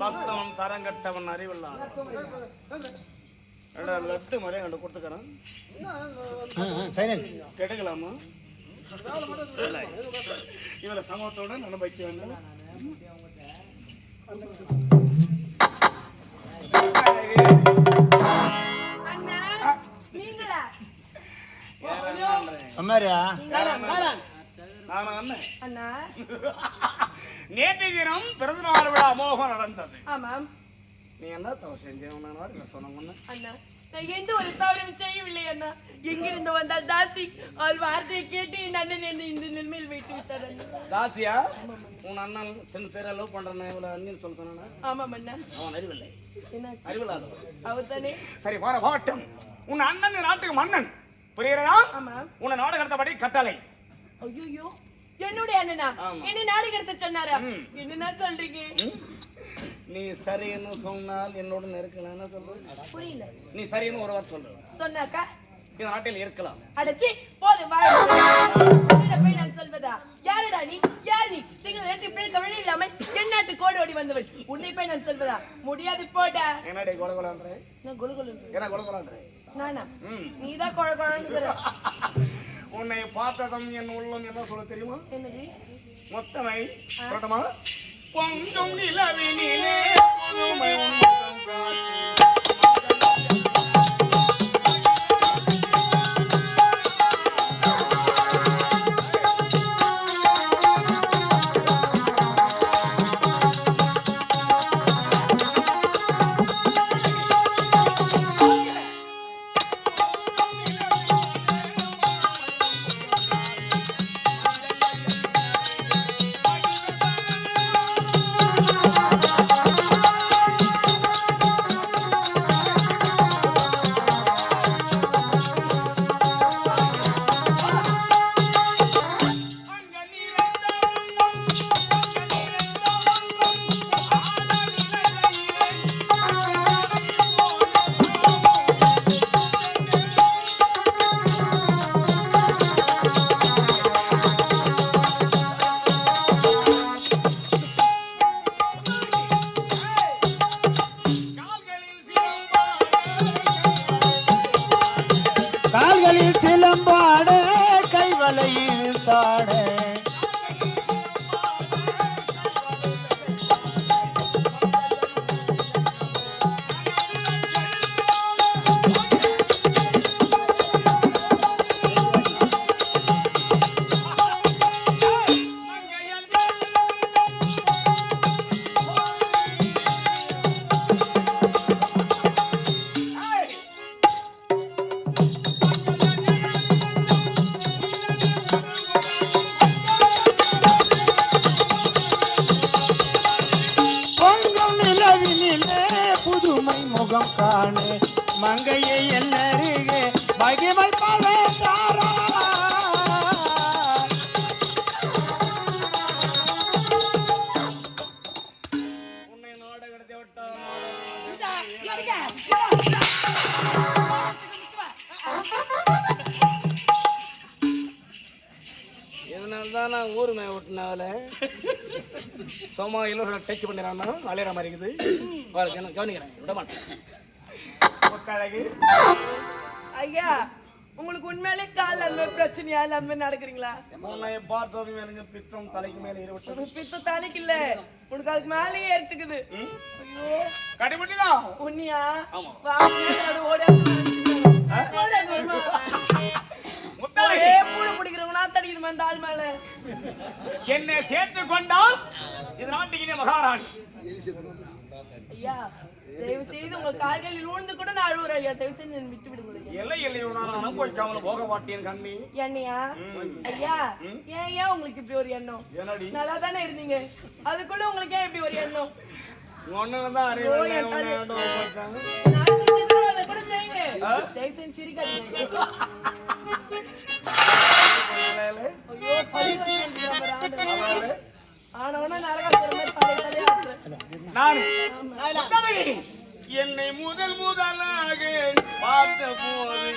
தத்தவன் தரங்கட்டவன் அறிவில்லாத. ஏண்டா, லட்டு மாதிரியே கண்டு கொடுத்துக்கிறேன் கிடைக்கலாமா? இவரை சமூகத்தோட நான் வைக்க வேண்டும் அண்ணா நீங்களா? அம்மாரியா நான் அண்ணன்? அண்ணா. நேற்று தினம் பிறந்தநாள் விழா அமோகம் நடந்தது. ஆமாம். நீ என்ன தவறு செஞ்சேன்? சொன்ன அண்ணா நான் எந்த ஒரு தவறும் செய்யவில்லை அண்ணா. எங்கிருந்து வந்தால் தாசி அவள் வார்த்தையை கேட்டு என் அண்ணன் என்னை இந்த நிலைமையில் வைத்து விட்டார் தாசியா உன் அண்ணன் சின்சியரா லவ் பண்றேன்னு இவ்வளவு அண்ணின்னு சொல்ல சொன்னா ஆமாம் அண்ணா. அவன் அறிவில்லை. என்னாச்சு? அறிவில்லாதவன். அவர் தானே சரி வர வாட்டம். உன் அண்ணன் நாட்டுக்கு மன்னன். புரியுறதா ஆமாம். உன்னை நாடு கடத்தபடி கட்டளை. ஐயோ என்னுடைய அண்ணனா. என்ன நாடு கடத்த சொன்னாரா. என்னன்னா சொல்றீங்க? நீ சரின்னு சொன்னால் என்னோட இருக்கலாம்னு சொல்ற புரியல. நீ சரின்னு ஒரு வார்த்தை சொல்ற சொன்னாக்கா? இந்த நாட்டில் இருக்கலாம். அடச்சி போதும் போய் நான் சொல்வதா? யாருடா நீ? யார் நீ? சிங்கள் நேற்று பிழைக்க வழி இல்லாமல் எந்நாட்டு கோடு ஓடி வந்தவள். உன்னை போய் நான் சொல்வதா? முடியாது போடா. என்னடி கொல கொலான்ற? நான் குலு குலு என்ன கொல கொலான்ற? நானா? நீதான் குழ குழந்தைங்கிற உன்னை பார்த்ததும் என் உள்ளம் என்ன சொல்ல தெரியுமா? மொத்தமை சொல்லட்டுமா? கொஞ்சம் நிலவினிலே புதுமை உன்முகம் காட்டி. பாட காணே மங்க சும்மா இலவச டச் பண்ணிடுறான்னா அலையிற மாதிரி இருக்குது. கவனிக்கிறேன் விட மாட்டேன். ஐயா உங்களுக்கு உண்மையிலே கால் அந்த மாதிரி பிரச்சனையா? மாதிரி நடக்கிறீங்களா? பார்த்ததும் எனக்கு பித்தம் தலைக்கு மேலே ஏறிவிட்டது. உனக்கு பித்த தாலிக்கு இல்ல. உனக்கு அதுக்கு மேலேயே ஏறிட்டுக்குது. ஐயோ. கடிமுட்டினா உன்னியா ஆமா. ஓட முத்தழகு ஒரே பூனை பிடிக்கிறவங்க நாத்தடிக்குது அந்த ஆள் மேல என்னை சேர்த்து கொண்டால் இது நாட்டுக்கினே மகாராணி. ஐயா தயவு செய்து உங்க கால்களில் ஊழ்ந்து கூட நான் அழுவுறேன் ஐயா. தயவு செய்து என்னை விட்டு விடுங்க. எல்லை எல்லையோ நான் அனுபவிக்காமல் போக மாட்டேன் கண்ணி. என்னையா? ஐயா ஏன் ஏன் உங்களுக்கு இப்படி ஒரு எண்ணம்? என்னடி? நல்லா தானே இருந்தீங்க. அதுக்குள்ள உங்களுக்கு ஏன் இப்படி ஒரு எண்ணம். ஒன்னு தான் அறிவு இல்லை. நான் கூட செய்யுங்க. தயவு செஞ்சு சிரிக்காதீங்க. ஆனவனா தலை தலையா ஆட்டுறேன். நான். என்னை முதல் முதலாக பார்த்த போது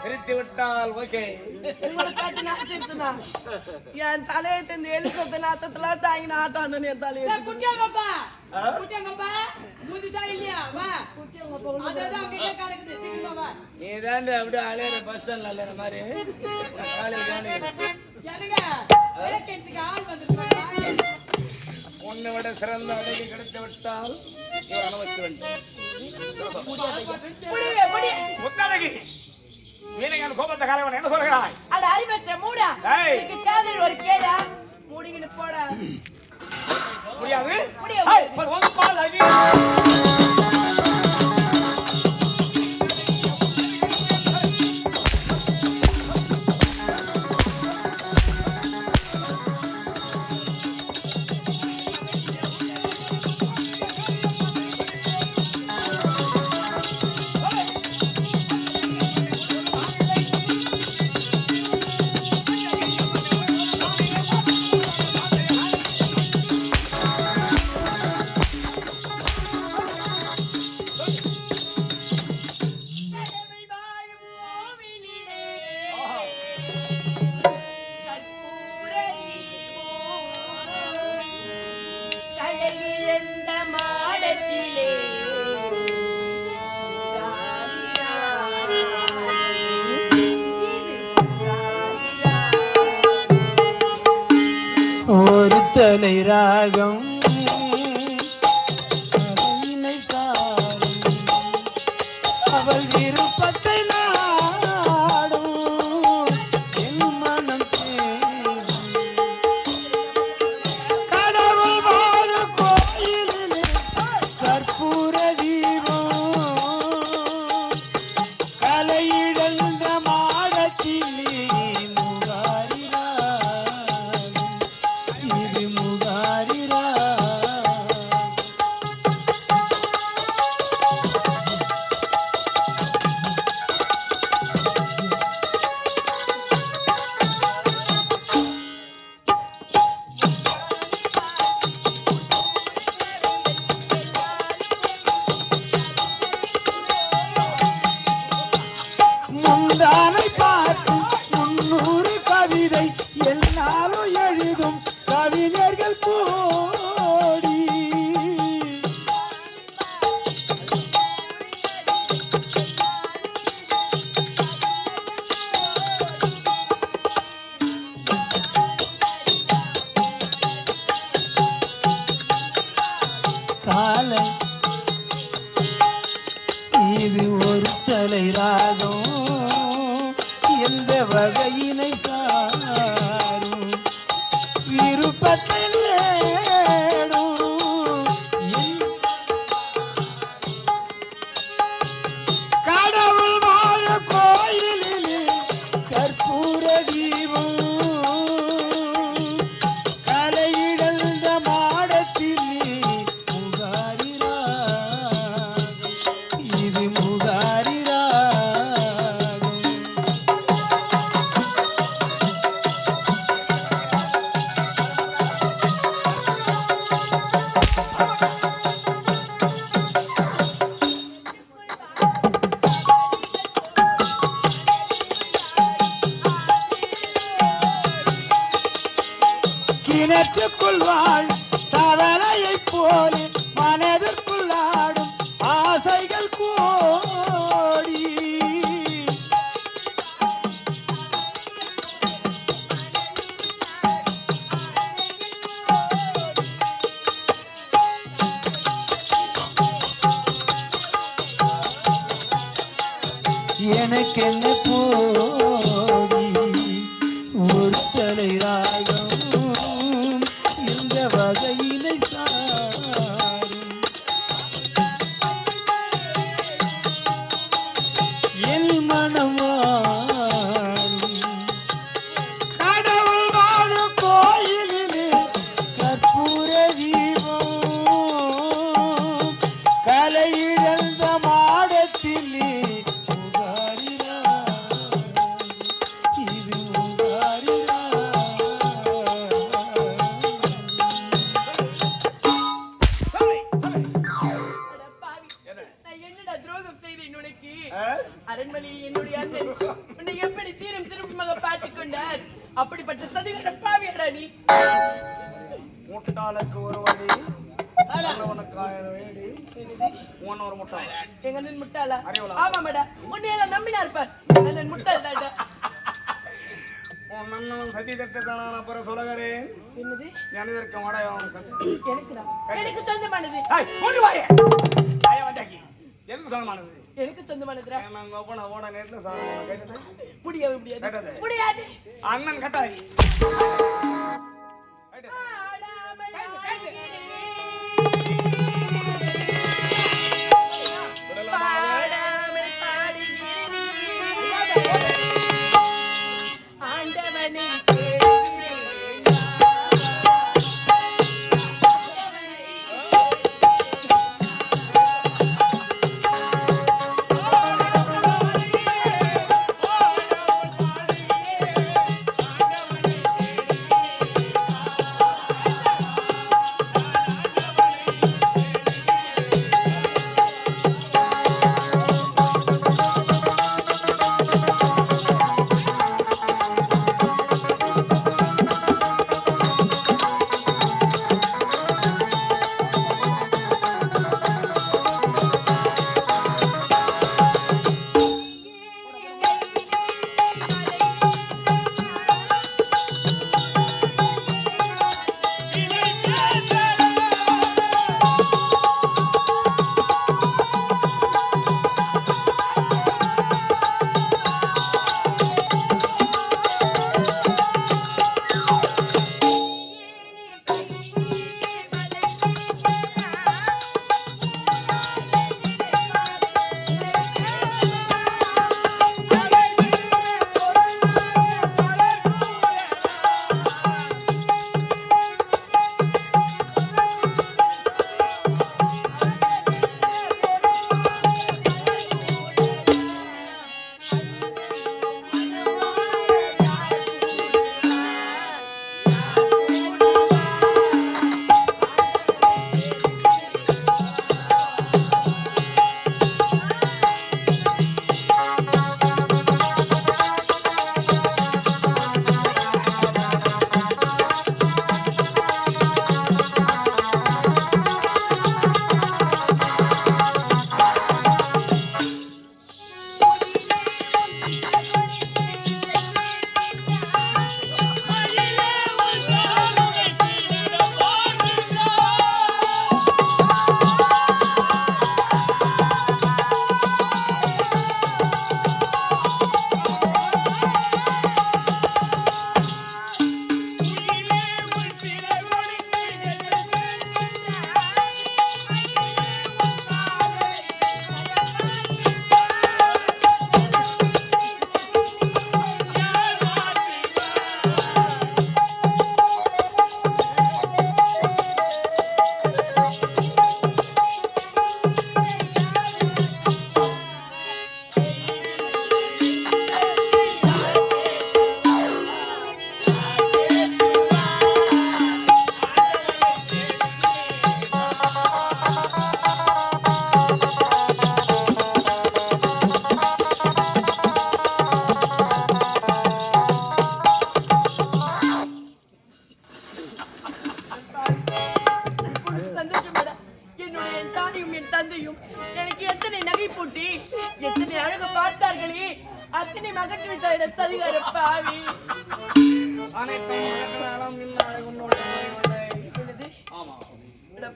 சிரித்து விட்டால் ஓகே. உங்களை பார்த்து நான் சிரிச்சுனா? என் தலையை தெரிந்து எழு சொத்த நாத்தத்துல தாங்கி நாட்டாண்டு என் தலையை குட்டியாங்கப்பா குட்டியாங்கப்பா முந்திட்டா இல்லையா? வா. அதான் அங்கே கிடக்குது. சீக்கிரமா வா. நீ தாண்டி அப்படியே அலையிற பஸ் ஸ்டாண்ட்ல அலையிற மாதிரி. எனக்கு ஆள். உன்னை விட சிறந்த அழகி கிடைத்து விட்டால் இவர் அனுமதிக்க வேண்டும்? முத்தழகி வீணையான கோபத்த காலவன் என்ன சொல்கிறாய்? அட அறிவற்ற மூடா. இதுக்கு காதல் ஒரு கேடா. மூடிக்கிட்டு போடா. முடியாது? முடியாது. தலை ராகம். அவள் விருப்பத்தை கிணற்றுக்குள் வாழ் தவளையைப் போல மனதிற்கு மோடயம் எனக்கு சொந்தமானது. கொண்டு வாயே. ஐயா வந்தாக்கி. எதுக்கு சொந்தமானது? எனக்கு சொந்தமானதுரா ஓட ஓட நேரத்தில் முடியாது முடியாது. அண்ணன் கட்டாயி.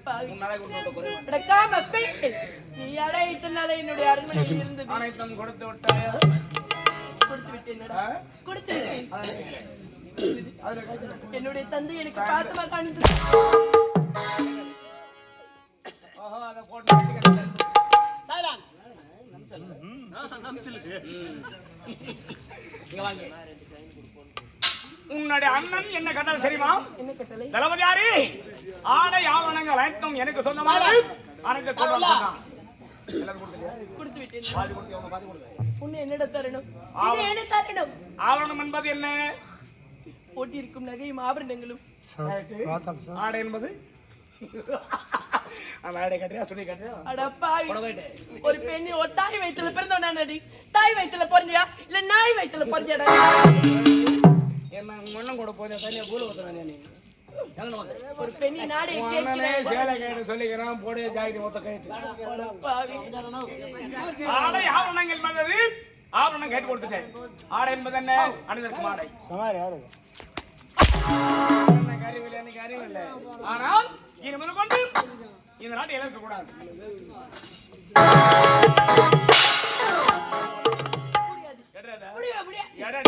பாவி. அட என்னுடைய அரண்மனையில் அனைத்தும் கொடுத்து விட்டாயா? கொடுத்து விட்டேன் ஆ? கொடுத்து விட்டேன். அதுல கைத்துல. என்னுடைய தந்தை எனக்கு பாசமா காணித்து இங்க வாங்க. உன்னுடைய அண்ணன் என்ன கட்டல் தெரியுமா? கட்டளை தளபதியாரி ஆடை ஆவணங்கள் அனைத்தும் எனக்கு சொந்தமாக அனைத்து கொண்டு ஆவணம் என்பது என்ன? போட்டிருக்கும் நகையும் ஆபரணங்களும். ஆடை என்பது? ஒரு பெண்ணு ஒரு தாய் வயித்துல பிறந்தவனாடி தாய் வயித்துல பிறந்தியா? இல்ல நாய் வயித்துல பிறந்தியாடா? என்ன அண்ணன் கூட போய் தனியா கூல ஊத்துறேன் நீ. எங்க வந்து ஒரு பெண்ணி நாடை உன் அண்ணனே கேட்கிறேன். சேலை கேட்டு சொல்லிக்கிறான் போடு ஜாக்கெட் ஒத்த கைட்டு ஆடை ஆவணங்கள் என்பது ஆவணம் கேட்டு கொடுத்துட்டேன். ஆடை என்பது என்ன? அணிந்திருக்கும் ஆடை. அறிவில்லை எனக்கு அறிவில்லை. ஆனால் இனி முதல் கொண்டு இந்த நாட்டை இழக்க கூடாது? முடியாது.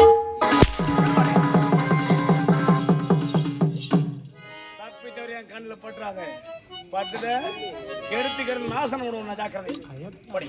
கண்ணுல பற்றாத பட்டுத கெடுத்து கெடுத்து நாசனம் விடுவோம் நான் ஜாக்கிரதை படி.